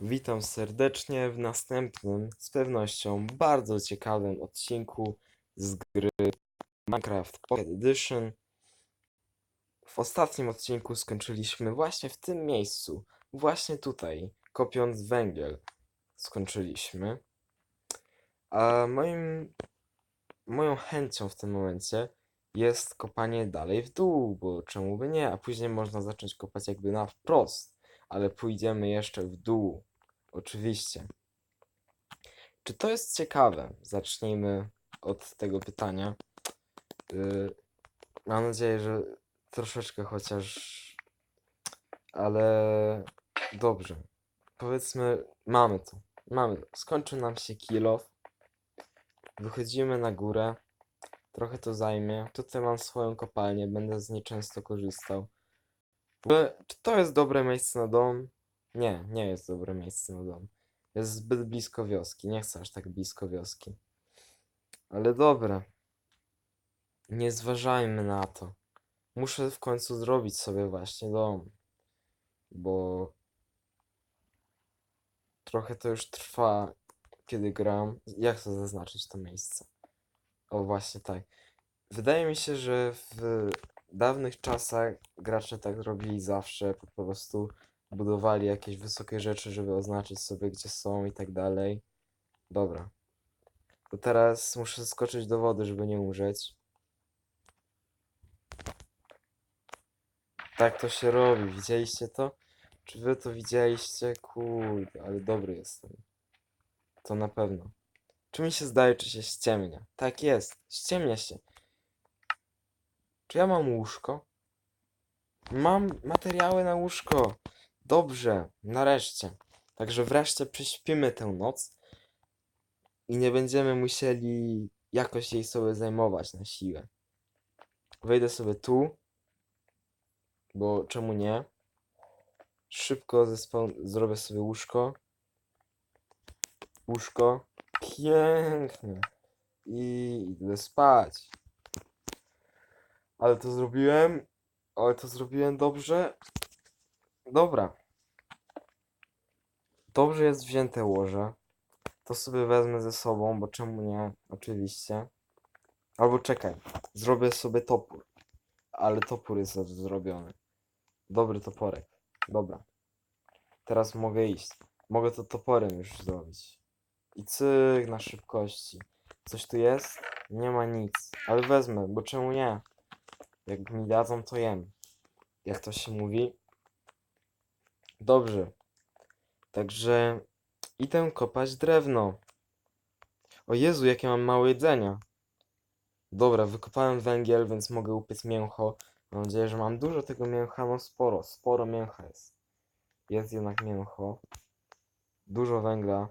Witam serdecznie w następnym, z pewnością bardzo ciekawym odcinku z gry Minecraft Pocket Edition. W ostatnim odcinku skończyliśmy właśnie w tym miejscu, właśnie tutaj, kopiąc węgiel. Skończyliśmy. A moim, moją chęcią w tym momencie jest kopanie dalej w dół, bo czemu by nie? A później można zacząć kopać jakby na wprost, ale pójdziemy jeszcze w dół. Oczywiście. Czy to jest ciekawe? Zacznijmy od tego pytania. Yy, mam nadzieję, że troszeczkę chociaż. Ale dobrze. Powiedzmy, mamy to. Mamy. Skończył nam się kilof. Wychodzimy na górę. Trochę to zajmie. Tutaj mam swoją kopalnię, będę z niej często korzystał. Czy to jest dobre miejsce na dom? Nie, nie jest dobre miejsce na dom. Jest zbyt blisko wioski. Nie chcę aż tak blisko wioski. Ale dobra. Nie zważajmy na to. Muszę w końcu zrobić sobie właśnie dom. Bo trochę to już trwa, kiedy gram. Jak to zaznaczyć to miejsce? O, właśnie tak. Wydaje mi się, że w dawnych czasach gracze tak robili zawsze. Po prostu budowali jakieś wysokie rzeczy, żeby oznaczyć sobie, gdzie są i tak dalej. Dobra. To teraz muszę skoczyć do wody, żeby nie umrzeć. Tak to się robi, widzieliście to? Czy wy to widzieliście? Kurde, ale dobry jestem. To na pewno. Czy mi się zdaje, czy się ściemnia? Tak jest, ściemnia się. Czy ja mam łóżko? Mam materiały na łóżko. Dobrze, nareszcie. Także wreszcie prześpimy tę noc i nie będziemy musieli jakoś jej sobie zajmować na siłę. Wejdę sobie tu, bo czemu nie? Szybko zrobię sobie łóżko. Łóżko. Pięknie. I idę spać. Ale to zrobiłem. Ale to zrobiłem dobrze. Dobra. Dobrze jest wzięte łoże. To sobie wezmę ze sobą, bo czemu nie? Oczywiście. Albo czekaj. Zrobię sobie topór. Ale topór jest zrobiony. Dobry toporek. Dobra. Teraz mogę iść. Mogę to toporem już zrobić. I cyk na szybkości. Coś tu jest? Nie ma nic. Ale wezmę, bo czemu nie? Jak mi dadzą, to jem. Jak to się mówi? Dobrze. Także idę kopać drewno. O Jezu, jakie mam mało jedzenia. Dobra, wykopałem węgiel, więc mogę upiec mięcho. Mam nadzieję, że mam dużo tego mięcha. No sporo, sporo mięcha jest. Jest jednak mięcho. Dużo węgla.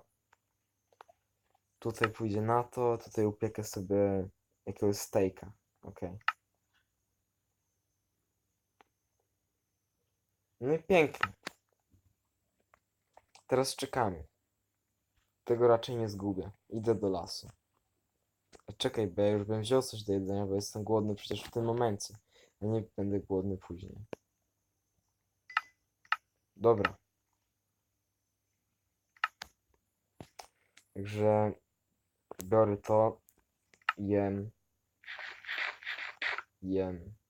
Tutaj pójdzie na to, tutaj upiekę sobie jakiegoś steaka. Okej. No i pięknie. Teraz czekamy. Tego raczej nie zgubię. Idę do lasu. A Czekaj, bo ja już bym wziął coś do jedzenia, bo jestem głodny przecież w tym momencie. A nie będę głodny później. Dobra. Także biorę to, jem, jem.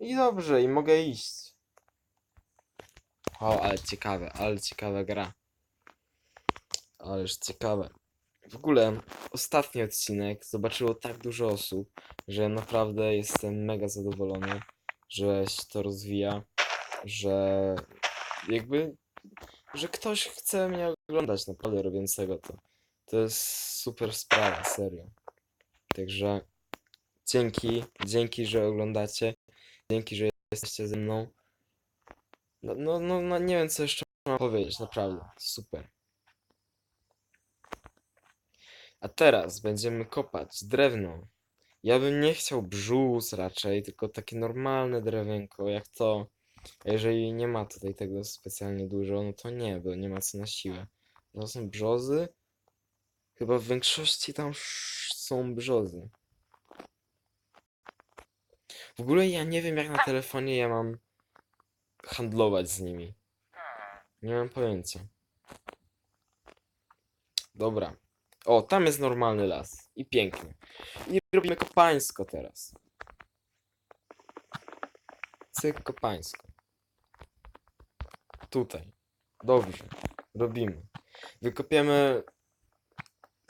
I dobrze, i mogę iść. O, ale ciekawe, ale ciekawa gra. Ależ ciekawe. W ogóle ostatni odcinek zobaczyło tak dużo osób, że naprawdę jestem mega zadowolony, że się to rozwija, że jakby, że ktoś chce mnie oglądać naprawdę robiącego to. To jest super sprawa, serio. Także dzięki, dzięki, że oglądacie, dzięki, że jesteście ze mną. No, no, no, no nie wiem co jeszcze mam powiedzieć, naprawdę, super. A teraz będziemy kopać drewno. Ja bym nie chciał brzus raczej, tylko takie normalne drewienko, jak to. A jeżeli nie ma tutaj tego specjalnie dużo, no to nie, bo nie ma co na siłę. To są brzozy? Chyba w większości tam są brzozy. W ogóle ja nie wiem jak na telefonie ja mam handlować z nimi. Nie mam pojęcia. Dobra. O, tam jest normalny las. I pięknie. I robimy kopańsko teraz. Cyk, kopańsko. Tutaj. Dobrze. Robimy. Wykopiemy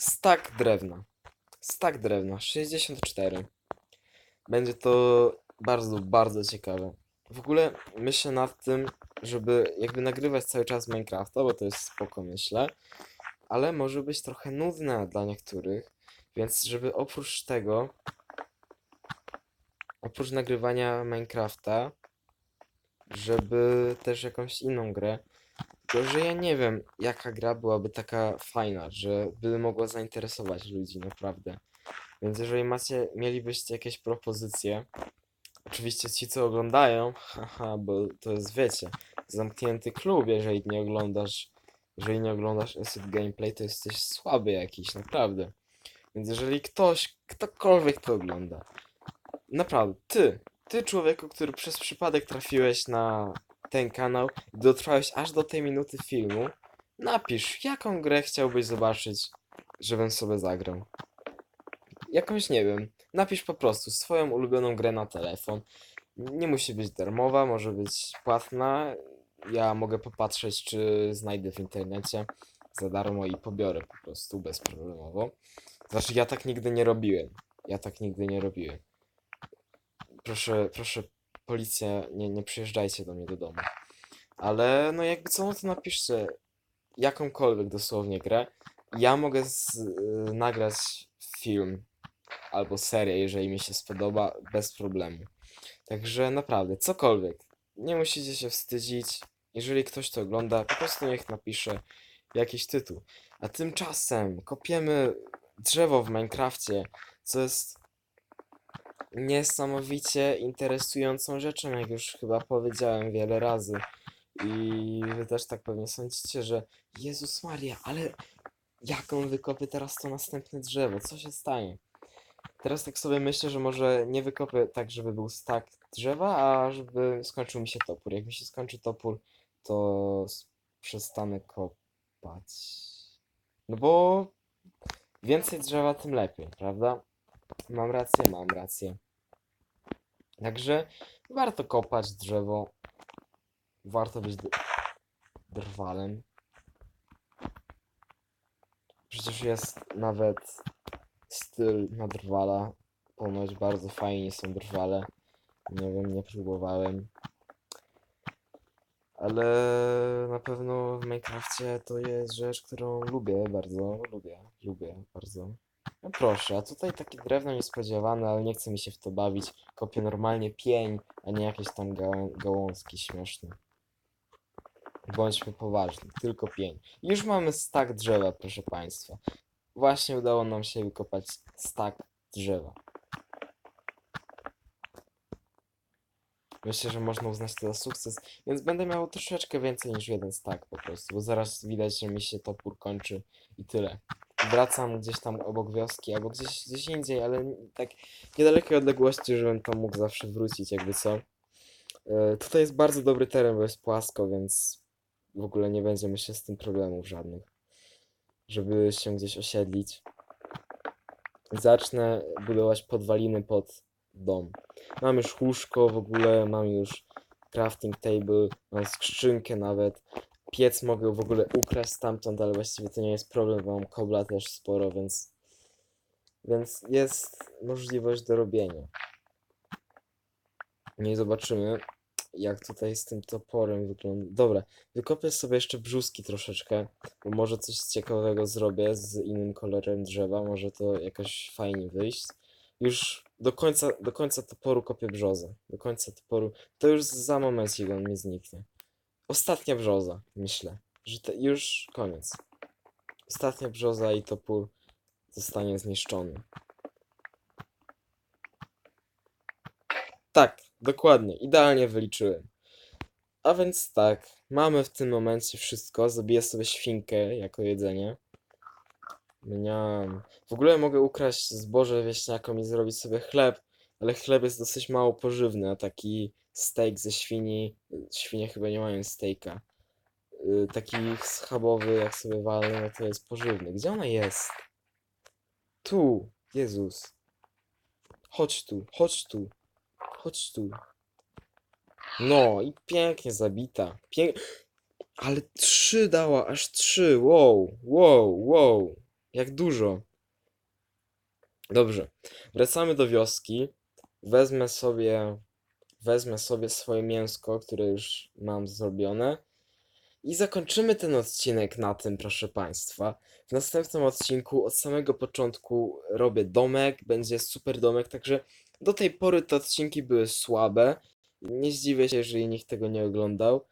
stak drewna. Stak drewna. 64. Będzie to bardzo, bardzo ciekawe. W ogóle myślę nad tym, żeby jakby nagrywać cały czas Minecrafta, bo to jest spoko, myślę. Ale może być trochę nudne dla niektórych, więc żeby oprócz tego, oprócz nagrywania Minecrafta, żeby też jakąś inną grę, tylko że ja nie wiem, jaka gra byłaby taka fajna, że by mogła zainteresować ludzi naprawdę. Więc jeżeli macie, mielibyście jakieś propozycje, oczywiście ci co oglądają, haha, bo to jest wiecie, zamknięty klub, jeżeli nie oglądasz, jeżeli nie oglądasz Acid Gameplay, to jesteś słaby jakiś, naprawdę. Więc jeżeli ktoś, ktokolwiek to ogląda, naprawdę, ty, ty człowieku, który przez przypadek trafiłeś na ten kanał i dotrwałeś aż do tej minuty filmu, napisz, jaką grę chciałbyś zobaczyć, żebym sobie zagrał. Jakąś, nie wiem, napisz po prostu swoją ulubioną grę na telefon. Nie musi być darmowa, może być płatna. Ja mogę popatrzeć, czy znajdę w internecie za darmo i pobiorę po prostu bezproblemowo. Znaczy, ja tak nigdy nie robiłem. Ja tak nigdy nie robiłem. Proszę, proszę, policja, nie, nie przyjeżdżajcie do mnie do domu. Ale no jakby co, no to napiszcie jakąkolwiek dosłownie grę. Ja mogę z, y, nagrać film albo serię, jeżeli mi się spodoba, bez problemu. Także naprawdę, cokolwiek. Nie musicie się wstydzić. Jeżeli ktoś to ogląda, po prostu niech napisze jakiś tytuł. A tymczasem kopiemy drzewo w Minecrafcie, co jest niesamowicie interesującą rzeczą, jak już chyba powiedziałem wiele razy. I wy też tak pewnie sądzicie, że Jezus Maria, ale jak on wykopię teraz to następne drzewo? Co się stanie? Teraz tak sobie myślę, że może nie wykopię tak, żeby był stak drzewa, a żeby skończył mi się topór. Jak mi się skończy topór, to przestanę kopać. No bo więcej drzewa, tym lepiej, prawda? Mam rację, mam rację. Także warto kopać drzewo. Warto być drwalem. Przecież jest nawet styl na drwala. Ponoć bardzo fajnie są drwale. Nie wiem, nie próbowałem. Ale na pewno w Minecrafcie to jest rzecz, którą lubię bardzo. Lubię, lubię bardzo. No proszę, a tutaj takie drewno niespodziewane, ale nie chce mi się w to bawić. Kopię normalnie pień, a nie jakieś tam gałą gałązki śmieszne. Bądźmy poważni, tylko pień. Już mamy stak drzewa, proszę Państwa. Właśnie udało nam się wykopać stak drzewa. Myślę, że można uznać to za sukces, więc będę miał troszeczkę więcej niż jeden stack po prostu, bo zaraz widać, że mi się topór kończy i tyle. Wracam gdzieś tam obok wioski, albo gdzieś, gdzieś indziej, ale tak niedalekiej odległości, żebym tam mógł zawsze wrócić, jakby co. E, tutaj jest bardzo dobry teren, bo jest płasko, więc w ogóle nie będzie myślę z tym problemów żadnych, żeby się gdzieś osiedlić. Zacznę budować podwaliny pod dom. Mam już łóżko w ogóle, mam już crafting table, mam skrzynkę nawet. Piec mogę w ogóle ukraść stamtąd, ale właściwie to nie jest problem, bo mam kobla też sporo, więc więc jest możliwość do robienia. Nie zobaczymy, jak tutaj z tym toporem wygląda. Dobra, wykopię sobie jeszcze brzuski troszeczkę, bo może coś ciekawego zrobię z innym kolorem drzewa, może to jakoś fajnie wyjść. Już do końca, do końca toporu kopię brzozę. Do końca toporu. To już za momencik on mi zniknie. Ostatnia brzoza, myślę, że to już koniec. Ostatnia brzoza i topór zostanie zniszczony. Tak, dokładnie, idealnie wyliczyłem. A więc tak, mamy w tym momencie wszystko. Zabiję sobie świnkę jako jedzenie. Mniam. W ogóle mogę ukraść zboże wieśniakom i zrobić sobie chleb, ale chleb jest dosyć mało pożywny, a taki steak ze świni. Świnie chyba nie mają steaka. y, taki schabowy, jak sobie walę, no to jest pożywny. Gdzie ona jest? Tu, Jezus. Chodź tu, chodź tu, chodź tu. No i pięknie zabita. Pięk... Ale trzy dała, aż trzy. Wow, wow, wow. Jak dużo. Dobrze. Wracamy do wioski. Wezmę sobie, wezmę sobie swoje mięsko, które już mam zrobione. I zakończymy ten odcinek na tym, proszę Państwa. W następnym odcinku od samego początku robię domek, będzie super domek, także do tej pory te odcinki były słabe. Nie zdziwię się, jeżeli nikt tego nie oglądał.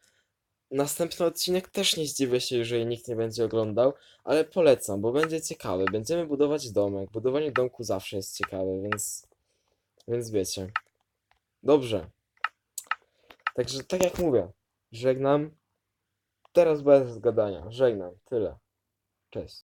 Następny odcinek też nie zdziwię się, jeżeli nikt nie będzie oglądał, ale polecam, bo będzie ciekawy. Będziemy budować domek. Budowanie domku zawsze jest ciekawe, więc, więc wiecie. Dobrze. Także tak jak mówię, żegnam. Teraz bez gadania. Żegnam. Tyle. Cześć.